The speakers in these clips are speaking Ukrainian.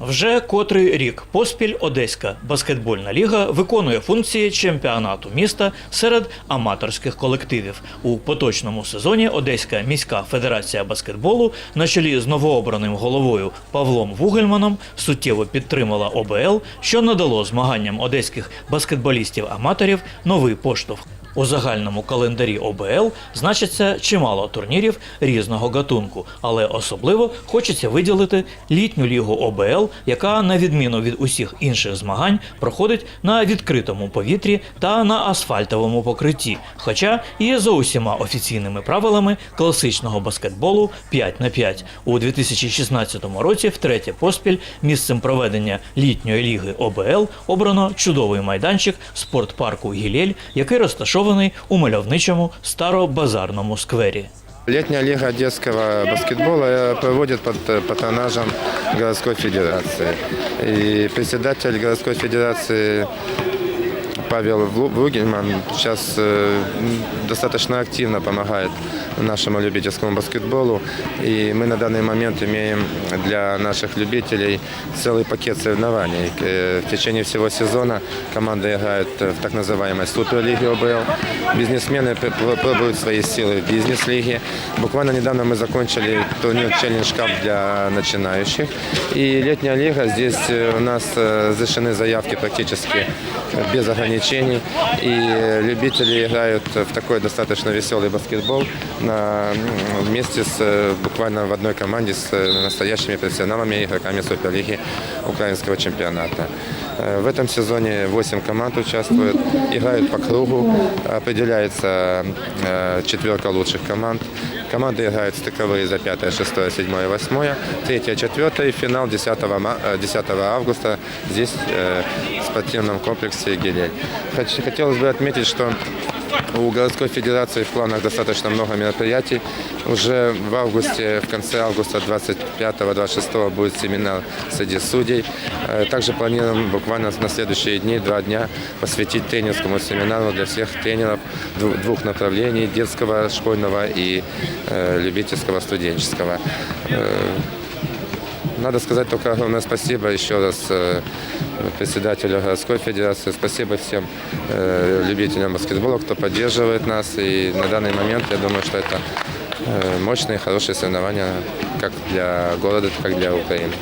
Вже котрий рік поспіль Одеська баскетбольна ліга виконує функції чемпіонату міста серед аматорських колективів. У поточному сезоні Одеська міська федерація баскетболу на чолі з новообраним головою Павлом Вугельманом суттєво підтримала ОБЛ, що надало змаганням одеських баскетболістів-аматорів новий поштовх. У загальному календарі ОБЛ значиться чимало турнірів різного гатунку, але особливо хочеться виділити літню лігу ОБЛ, яка, на відміну від усіх інших змагань, проходить на відкритому повітрі та на асфальтовому покритті. Хоча і за усіма офіційними правилами класичного баскетболу 5 на 5 у 2016 році, втретє поспіль, місцем проведення літньої ліги ОБЛ обрано чудовий майданчик спортпарку Гілель, який розташований у мальовничому старобазарному сквері. Летняя лига одесского баскетбола э, проводит под э, патронажем городской федерации. И председатель городской федерации Павел Влу- Вугельман сейчас э, м, достаточно активно помогает Нашему любительскому баскетболу. И мы на данный момент имеем для наших любителей целый пакет соревнований. Э, В течение всего сезона команды играют в так называемой Суперлиге ОБЛ. Бизнесмены пр- пр- пробуют свои силы в бизнес-лиге. Буквально недавно мы закончили турнир Челлендж Кап для начинающих. И летняя лига, здесь э, у нас э, разрешены заявки практически без ограничений. И э, любители играют в такой достаточно веселый баскетбол вместе с э, буквально в одной команде с э, настоящими профессионалами и игроками Суперлиги украинского чемпионата. Э, В этом сезоне 8 команд участвуют, играют по кругу, определяется четверка лучших команд. Команды играют стыковые за 5, 6, 7, 8, 3, 4 и финал 10, ма- э, 10 августа здесь в спортивном комплексе «Гелель». Хотелось бы отметить, что у городской федерации в планах достаточно много мероприятий. Уже в августе, в конце августа 25-26 будет семинар среди судей. Э, Также планируем буквально на следующие дни, два дня, посвятить тренерскому семинару для всех тренеров двух направлений, детского, школьного и э, любительского, студенческого. Э, надо сказать только огромное спасибо еще раз э, председателю городской федерации, спасибо всем э, любителям баскетбола, кто поддерживает нас. И на данный момент я думаю, что это э, мощные, хорошие соревнования как для города, так и для Украины.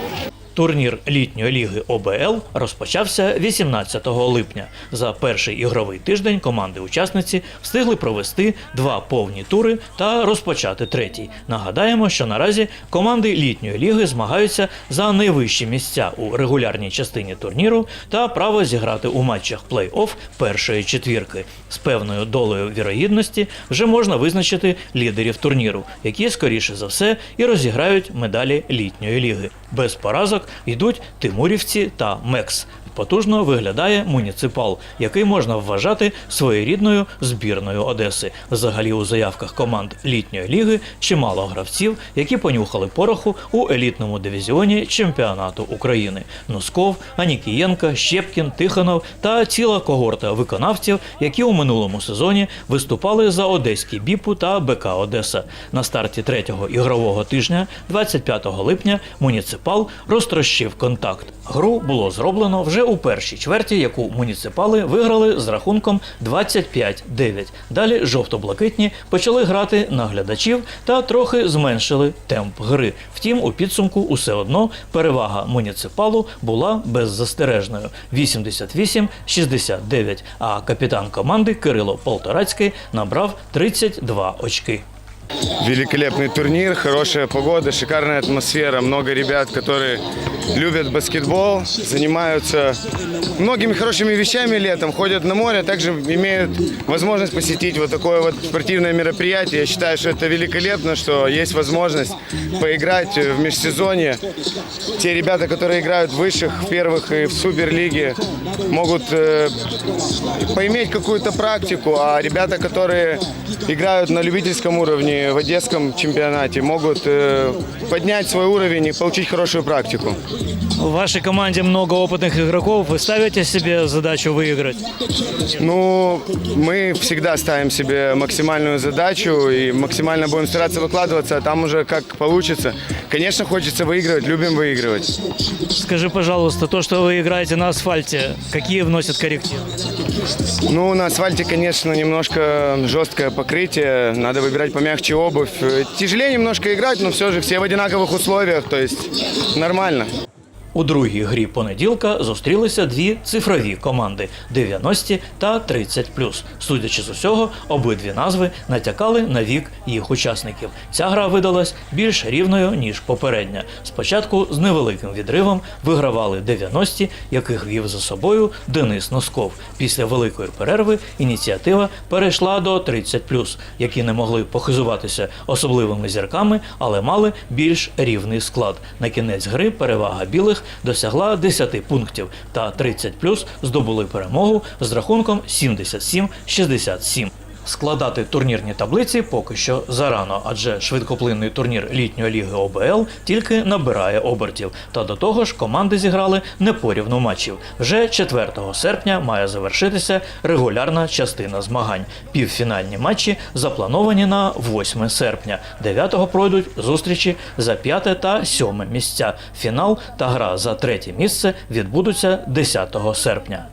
Турнір літньої ліги ОБЛ розпочався 18 липня. За перший ігровий тиждень команди-учасниці встигли провести два повні тури та розпочати третій. Нагадаємо, що наразі команди літньої ліги змагаються за найвищі місця у регулярній частині турніру та право зіграти у матчах плей-офф першої четвірки. З певною долею вірогідності вже можна визначити лідерів турніру, які скоріше за все і розіграють медалі літньої ліги. Без поразок йдуть Тимурівці та Мекс. Потужно виглядає муніципал, який можна вважати своєрідною збірною Одеси. Взагалі у заявках команд літньої ліги чимало гравців, які понюхали пороху у елітному дивізіоні чемпіонату України. Носков, Анікієнка, Щепкін, Тихонов та ціла когорта виконавців, які у минулому сезоні виступали за одеський біпу та БК Одеса. На старті третього ігрового тижня, 25 липня, муніципал розтрощив контакт. Гру було зроблено вже у першій чверті, яку муніципали виграли з рахунком 25-9. Далі жовто-блакитні почали грати на глядачів та трохи зменшили темп гри. Втім, у підсумку усе одно перевага муніципалу була беззастережною 88-69, а капітан команди Кирило Полторацький набрав 32 очки. Великолепный турнир, хорошая погода, шикарная атмосфера, много ребят, которые любят баскетбол, занимаются многими хорошими вещами летом, ходят на море, а также имеют возможность посетить вот такое вот спортивное мероприятие. Я считаю, что это великолепно, что есть возможность поиграть в межсезонье. Те ребята, которые играют в высших, в первых и в суперлиге, могут э, поиметь какую-то практику, а ребята, которые играют на любительском уровне, в одесском чемпионате, могут э, поднять свой уровень и получить хорошую практику. В вашей команде много опытных игроков. Вы ставите себе задачу выиграть? Ну, мы всегда ставим себе максимальную задачу и максимально будем стараться выкладываться, а там уже как получится. Конечно, хочется выигрывать, любим выигрывать. Скажи, пожалуйста, то, что вы играете на асфальте, какие вносят коррективы? Ну, на асфальте, конечно, немножко жесткое покрытие, надо выбирать помягче обувь. Э, Тяжелее немножко играть, но все же все в одинаковых условиях, то есть нормально. У другій грі понеділка зустрілися дві цифрові команди 90 та 30 Судячи з усього, обидві назви натякали на вік їх учасників. Ця гра видалась більш рівною ніж попередня. Спочатку з невеликим відривом вигравали 90 яких вів за собою Денис Носков. Після великої перерви ініціатива перейшла до 30 які не могли похизуватися особливими зірками, але мали більш рівний склад. На кінець гри перевага білих досягла 10 пунктів, та 30 плюс здобули перемогу з рахунком 77-67. Складати турнірні таблиці поки що зарано, адже швидкоплинний турнір літньої ліги ОБЛ тільки набирає обертів. Та до того ж команди зіграли непорівну матчів. Вже 4 серпня має завершитися регулярна частина змагань. Півфінальні матчі заплановані на 8 серпня. 9-го пройдуть зустрічі за 5 та 7 місця. Фінал та гра за третє місце відбудуться 10 серпня.